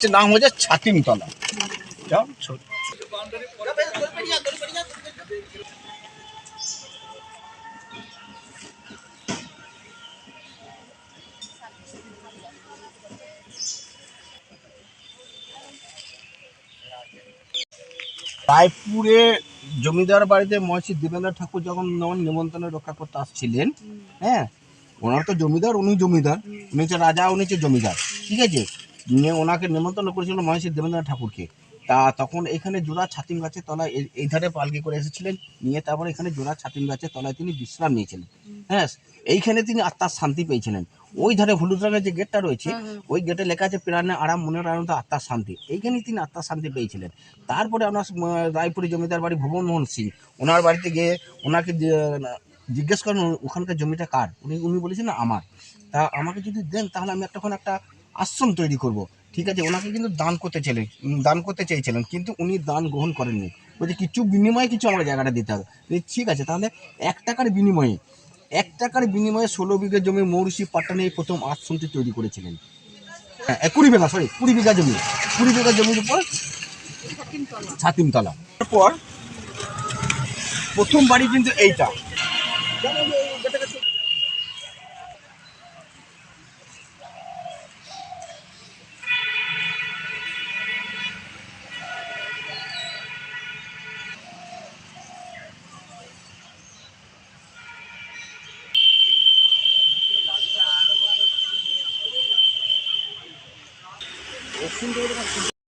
নাম হচ্ছে ছাতিমতলা। রায়পুরে জমিদার বাড়িতে মহর্ষি দেবেন্দ্র ঠাকুর যখন যখন নিমন্ত্রণে রক্ষা করতে আসছিলেন হ্যাঁ ওনার তো জমিদার উনি জমিদার। উনি হচ্ছে রাজা উনি হচ্ছে জমিদার। ঠিক আছে? নিয়ে ওনাকে নিমন্ত্রণ করেছিল মহর্ষি দেবেন্দ্র ঠাকুরকে। তা তখন এখানে জোড়া ছাতিম গাছের তলায় এই- ধারে পালকি করে এসেছিলেন নিয়ে তারপরে এখানে জোড়া ছাতিম গাছের তলায় তিনি বিশ্রাম নিয়েছিলেন। হ্যাঁ এইখানে তিনি আত্মার শান্তি পেয়েছিলেন। ওই ধারে হলুদ রঙের যে গেটটা রয়েছে ওই গেটে লেখা আছে প্রাণে আরাম মনের আনন্দ আত্মার শান্তি। এইখানেই তিনি আত্মার শান্তি পেয়েছিলেন। তারপরে উম, রায়পুরে জমিদার বাড়ি ভুবন মোহন সিং ওনার বাড়িতে গিয়ে ওনাকে জিজ্ঞেস করেন ওখানকার জমিটা কার? উনি উনি বলেছেন আমার। তা আমাকে যদি দেন তাহলে আমি একটা একটা আশ্রম তৈরি করব। ঠিক আছে ওনাকে কিন্তু দান করতে চাইলেন উম, দান করতে চেয়েছিলেন কিন্তু উনি দান গ্রহণ করেননি। বলছে কিছু বিনিময়ে কিছু আমাকে জায়গাটা দিতে হবে। ঠিক আছে তাহলে এক টাকার বিনিময়ে এক টাকার বিনিময়ে ষোলো বিঘা জমি মৌরুষি পাট্টানে এই প্রথম আশ্রমটি তৈরি করেছিলেন। হ্যাঁ কুড়ি বিঘা সরি কুড়ি বিঘা জমি। কুড়ি বিঘা জমির উপর ছাতিমতলা। তারপর প্রথম বাড়ি কিন্তু এইটা। 옥순도로 갔습니다.